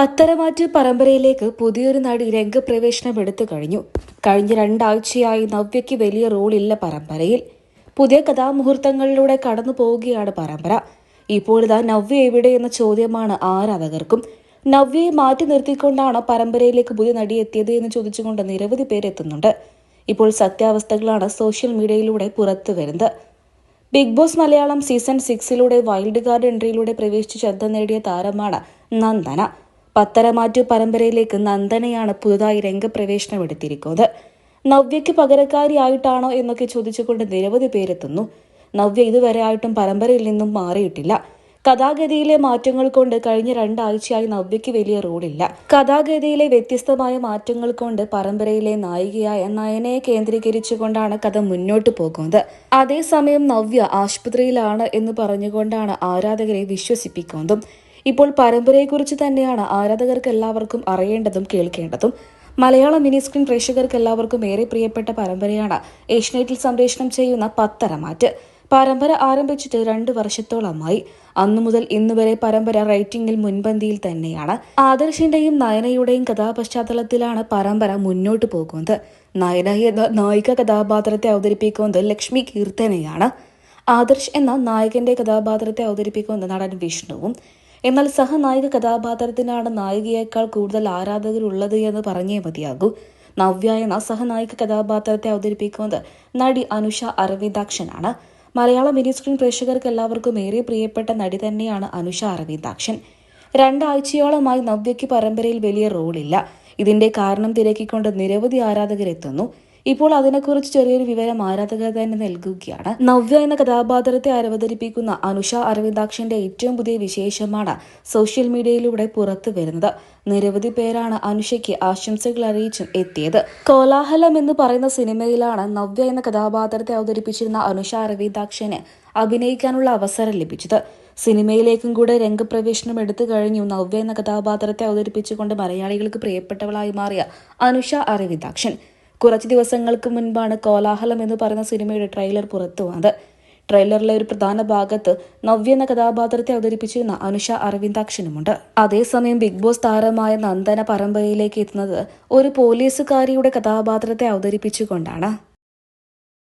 പത്തരമാറ്റ് പരമ്പരയിലേക്ക് പുതിയൊരു നടി രംഗപ്രവേശനം എടുത്തു കഴിഞ്ഞു. കഴിഞ്ഞ രണ്ടാഴ്ചയായി നവ്യയ്ക്ക് വലിയ റോളില്ല പരമ്പരയിൽ. പുതിയ കഥാമുഹൂർത്തങ്ങളിലൂടെ കടന്നു പോവുകയാണ് പരമ്പര. ഇപ്പോഴിതാ നവ്യ എവിടെ എന്ന ചോദ്യമാണ് ആരാധകർക്കും. നവ്യയെ മാറ്റി നിർത്തിക്കൊണ്ടാണ് പരമ്പരയിലേക്ക് പുതിയ നടി എത്തിയത് എന്ന് ചോദിച്ചുകൊണ്ട് നിരവധി പേരെത്തുന്നുണ്ട് ഇപ്പോൾ സത്യാവസ്ഥകളാണ് സോഷ്യൽ മീഡിയയിലൂടെ പുറത്തു വരുന്നത്. ബിഗ് ബോസ് മലയാളം സീസൺ സിക്സിലൂടെ വൈൽഡ് കാർഡ് എൻട്രിയിലൂടെ പ്രവേശിച്ച് ശ്രദ്ധ നേടിയ താരമാണ് നന്ദന. പത്തരമാറ്റു പരമ്പരയിലേക്ക് നന്ദനയാണ് പുതുതായി രംഗപ്രവേശനം എടുത്തിരിക്കുന്നത് നവ്യയ്ക്ക് പകരക്കാരിയായിട്ടാണോ എന്നൊക്കെ ചോദിച്ചുകൊണ്ട് നിരവധി പേരെത്തുന്നു. നവ്യ ഇതുവരെ ആയിട്ടും പരമ്പരയിൽ നിന്നും മാറിയിട്ടില്ല. കഥാഗതിയിലെ മാറ്റങ്ങൾ കൊണ്ട് കഴിഞ്ഞ രണ്ടാഴ്ചയായി നവ്യയ്ക്ക് വലിയ റോളില്ല. കഥാഗതിയിലെ വ്യത്യസ്തമായ മാറ്റങ്ങൾ കൊണ്ട് പരമ്പരയിലെ നായികയായ നയനയെ കേന്ദ്രീകരിച്ചുകൊണ്ടാണ് കഥ മുന്നോട്ട് പോകുന്നത്. അതേസമയം നവ്യ ആശുപത്രിയിലാണ് എന്ന് പറഞ്ഞുകൊണ്ടാണ് ആരാധകരെ വിശ്വസിപ്പിക്കുന്നതും. ഇപ്പോൾ പരമ്പരയെക്കുറിച്ച് തന്നെയാണ് ആരാധകർക്ക് എല്ലാവർക്കും അറിയേണ്ടതും കേൾക്കേണ്ടതും. മലയാള മിനി സ്ക്രീൻ പ്രേക്ഷകർക്ക് എല്ലാവർക്കും ഏറെ പ്രിയപ്പെട്ട പരമ്പരയാണ് ഏഷ്യനെറ്റിൽ സംപ്രേഷണം ചെയ്യുന്ന പത്തരമാറ്റ്. പരമ്പര ആരംഭിച്ചിട്ട് രണ്ട് വർഷത്തോളമായി. അന്നു മുതൽ ഇന്ന് വരെ പരമ്പര റേറ്റിംഗിൽ മുൻപന്തിയിൽ തന്നെയാണ്. ആദർശിന്റെയും നയനയുടെയും കഥാപശ്ചാത്തലത്തിലാണ് പരമ്പര മുന്നോട്ട് പോകുന്നത്. നയന എന്ന നായിക കഥാപാത്രത്തെ അവതരിപ്പിക്കുന്നത് ലക്ഷ്മി കീർത്തനയാണ്. ആദർശ് എന്ന നായകന്റെ കഥാപാത്രത്തെ അവതരിപ്പിക്കുന്നത് നടൻ വിഷ്ണുവും എന്നാൽ സഹനായിക കഥാപാത്രത്തിനാണ് നായികയേക്കാൾ കൂടുതൽ ആരാധകരുള്ളത് എന്ന് പറഞ്ഞേ മതിയാകൂ. നവ്യ എന്ന സഹനായിക കഥാപാത്രത്തെ അവതരിപ്പിക്കുന്നത് നടി അനുഷ അരവിന്ദാക്ഷനാണ്. മലയാള മിനി സ്ക്രീൻ പ്രേക്ഷകർക്ക് എല്ലാവർക്കും ഏറെ പ്രിയപ്പെട്ട നടി തന്നെയാണ് അനുഷ അരവിന്ദാക്ഷൻ. രണ്ടാഴ്ചയോളമായി നവ്യയ്ക്ക് പരമ്പരയിൽ വലിയ റോളില്ല. ഇതിന്റെ കാരണം തിരക്കിക്കൊണ്ട് നിരവധി ആരാധകരെത്തുന്നു. ഇപ്പോൾ അതിനെക്കുറിച്ച് ചെറിയൊരു വിവരം ആരാധകർ തന്നെ നൽകുകയാണ്. നവ്യ എന്ന കഥാപാത്രത്തെ അവതരിപ്പിക്കുന്ന അനുഷ അരവിന്ദാക്ഷന്റെ ഏറ്റവും പുതിയ വിശേഷമാണ് സോഷ്യൽ മീഡിയയിലൂടെ പുറത്തു വരുന്നത്. നിരവധി പേരാണ് അനുഷയ്ക്ക് ആശംസകൾ അറിയിച്ചും എത്തിയത്. കോലാഹലം എന്ന് പറയുന്ന സിനിമയിലാണ് നവ്യ എന്ന കഥാപാത്രത്തെ അവതരിപ്പിച്ചിരുന്ന അനുഷ അരവിന്ദാക്ഷന് അഭിനയിക്കാനുള്ള അവസരം ലഭിച്ചത്. സിനിമയിലേക്കും കൂടെ രംഗപ്രവേശനം എടുത്തു കഴിഞ്ഞു നവ്യ എന്ന കഥാപാത്രത്തെ അവതരിപ്പിച്ചുകൊണ്ട് മലയാളികൾക്ക് പ്രിയപ്പെട്ടവളായി മാറിയ അനുഷ അരവിന്ദാക്ഷൻ. കുറച്ച് ദിവസങ്ങൾക്ക് മുൻപാണ് കോലാഹലം എന്ന് പറയുന്ന സിനിമയുടെ ട്രെയിലർ പുറത്തു വന്നത്. ട്രെയിലറിലെ ഒരു പ്രധാന ഭാഗത്ത് നവ്യ എന്ന കഥാപാത്രത്തെ അവതരിപ്പിച്ചിരുന്ന അനുഷ അരവിന്ദാക്ഷനുമുണ്ട്. അതേസമയം ബിഗ് ബോസ് താരമായ നന്ദന പരമ്പരയിലേക്ക് എത്തുന്നത് ഒരു പോലീസുകാരിയുടെ കഥാപാത്രത്തെ അവതരിപ്പിച്ചുകൊണ്ടാണ്.